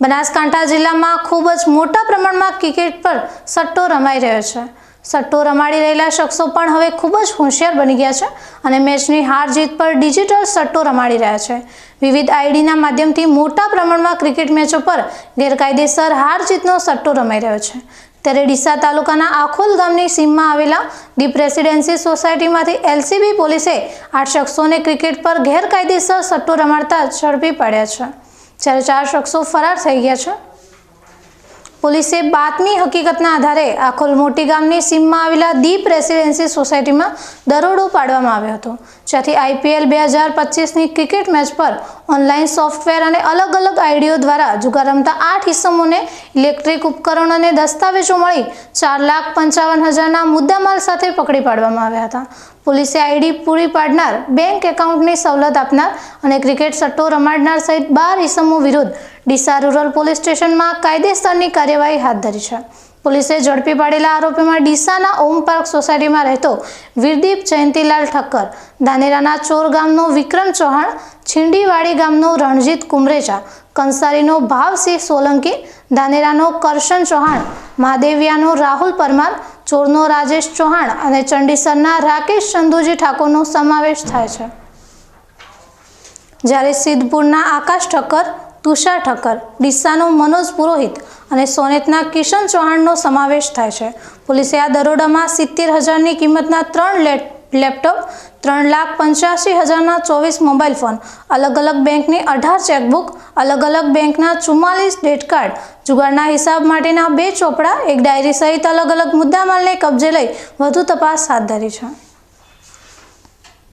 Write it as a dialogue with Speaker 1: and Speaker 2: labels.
Speaker 1: બનાસકાંઠા જિલ્લામાં ખૂબ જ મોટા પ્રમાણમાં ક્રિકેટ પર સટ્ટો રમાઈ રહ્યો છે. સટ્ટો રમાડી રહેલા શખ્સો પણ હવે ખૂબ જ હોશિયાર બની ગયા છે અને મેચની હાર જીત પર ડિજિટલ સટ્ટો રમાડી રહ્યા છે. વિવિધ આઈડીના માધ્યમથી મોટા પ્રમાણમાં ક્રિકેટ મેચો પર ગેરકાયદેસર હાર જીતનો સટ્ટો રમાઈ રહ્યો છે. ત્યારે ડીસા તાલુકાના આખોલ ગામની સીમમાં આવેલા ડીપ રેસિડેન્સી સોસાયટીમાંથી એલસીબી પોલીસે આઠ શખ્સોને ક્રિકેટ પર ગેરકાયદેસર સટ્ટો રમાડતા ઝડપી પાડ્યા છે. જ્યારે ચાર શખ્સો ફરાર થઈ ગયા છે, પોલીસે બાતમી હકીકતના આધારે આખોલ મોટી ગામની સીમમાં આવેલા દીપ રેસિડેન્સી સોસાયટીમાં દરોડો પાડવામાં આવ્યો હતો, જ્યાંથી આઈપીએલ બે હજાર પચીસની ક્રિકેટ મેચ પર ઓનલાઈન સોફ્ટવેર અને અલગ અલગ આઈડીઓ દ્વારા જુગાર રમતા આઠ ઇસમોને ઇલેક્ટ્રિક ઉપકરણ અને દસ્તાવેજો મળી ચાર લાખ પંચાવન હજારના મુદ્દામાલ સાથે પકડી પાડવામાં આવ્યા હતા. પોલીસે આઈડી પૂરી પાડનાર બેંક એકાઉન્ટની સવલત આપનાર અને ક્રિકેટ સટ્ટો રમાડનાર સહિત બાર ઇસમો વિરુદ્ધ ડીસા રૂરલ પોલીસ સ્ટેશનમાં કાયદેસરની કાર્યવાહી હાથ ધરી છે. પોલીસે ઝડપી પાડેલા આરોપીમાં ડીસાના ઓમ પાર્ક સોસાયટીમાં રહેતો વીરદીપ જયંતિલાલ ઠક્કર, ધાનેરાના ચોર ગામનો વિક્રમ ચૌહાણ, છીંડીવાડી ગામનો રણજીત કુમરેજા કંસારીનો ભાવસિંહ સોલંકી, ધાનેરાનો કરશન ચૌહાણ, મહાદેવિયાનો રાહુલ પરમાર ચોરનો રાજેશ ચૌહાણ અને ચંડીસરના રાકેશ ચંદુજી ઠાકોરનો સમાવેશ થાય છે. જ્યારે સિદ્ધપુરના આકાશ ઠક્કર, તુષાર ઠક્કર, ડીસાનો મનોજ પુરોહિત અને સોનેતના કિશન ચૌહાણનો સમાવેશ થાય છે. પોલીસે આ દરોડામાં સિત્તેર હજારની કિંમતના ત્રણ લેટ લેપટોપ, ત્રણ લાખ પંચ્યાસી હજારના ચોવીસ મોબાઈલ ફોન અલગ અલગ બેંકની અઢાર ચેકબુક અલગ અલગ બેંકના ચુમ્માલીસ ડેટ કાર્ડ, જુગારના હિસાબ માટેના બે ચોપડા, એક ડાયરી સહિત અલગ અલગ મુદ્દામાલને કબજે લઈ વધુ તપાસ હાથ ધરી છે.